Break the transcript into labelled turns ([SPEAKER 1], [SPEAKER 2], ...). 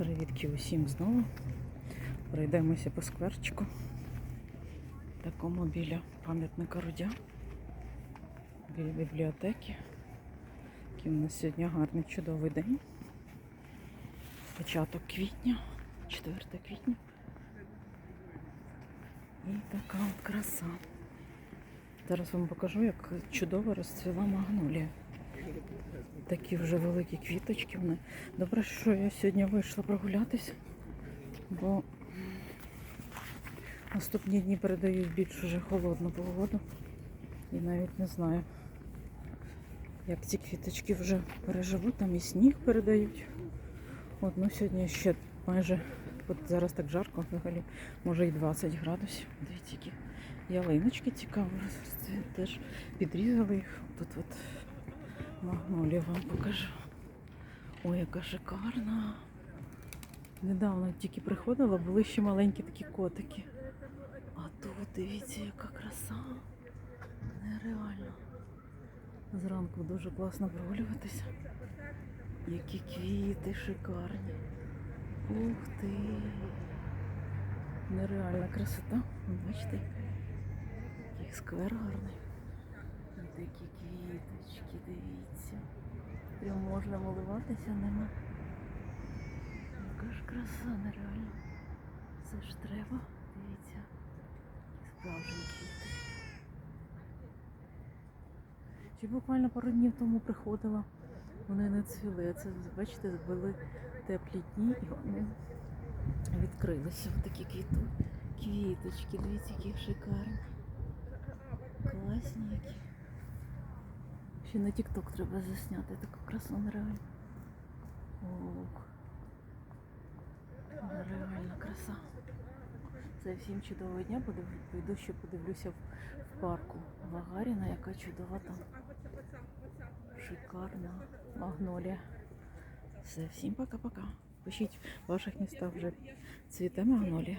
[SPEAKER 1] Привітки усім знову. Пройдемося по скверчику. Такому біля пам'ятника Рудя. Біля бібліотеки. Який у нас сьогодні гарний чудовий день. Початок квітня, 4 квітня. І така от краса. Зараз вам покажу, як чудово розцвіла магнолія. Такі вже великі квіточки. Вони. Добре, що я сьогодні вийшла прогулятися, бо наступні дні передають більш уже холодну погоду. І навіть не знаю, як ці квіточки вже переживуть, там і сніг передають. От, ну сьогодні ще майже, от зараз так жарко взагалі, може і 20 градусів. Дивіться, які ялиночки цікаво. Теж підрізали їх. Тут от магнолію вам покажу. Ой, яка шикарна. Недавно тільки приходила, були ще маленькі такі котики. А тут дивіться, яка краса. Нереально. Зранку дуже класно прогулюватися. Які квіти шикарні. Ух ти. Нереальна красота. Бачите, який сквер гарний. Такі квіточки, дивіться. Прям можна милуватися ними. Яка ж краса нереальна. Це ж треба, дивіться. Справжні квіти. Чи буквально пару днів тому приходила, вони не цвіли. Це, бачите, були теплі дні і вони відкрилися. Ось такі. Квіточки, дивіться, які шикарні. Класні. Ще на TikTok треба засняти таку красу нереально. Ох. Нереальна краса. Це всім чудового дня. Пойду ще подивлюся в, парку Гагаріна, яка чудова там. Шикарна магнолія. Все, всім пока-пока. Пишіть в ваших містах вже цвіте магнолія.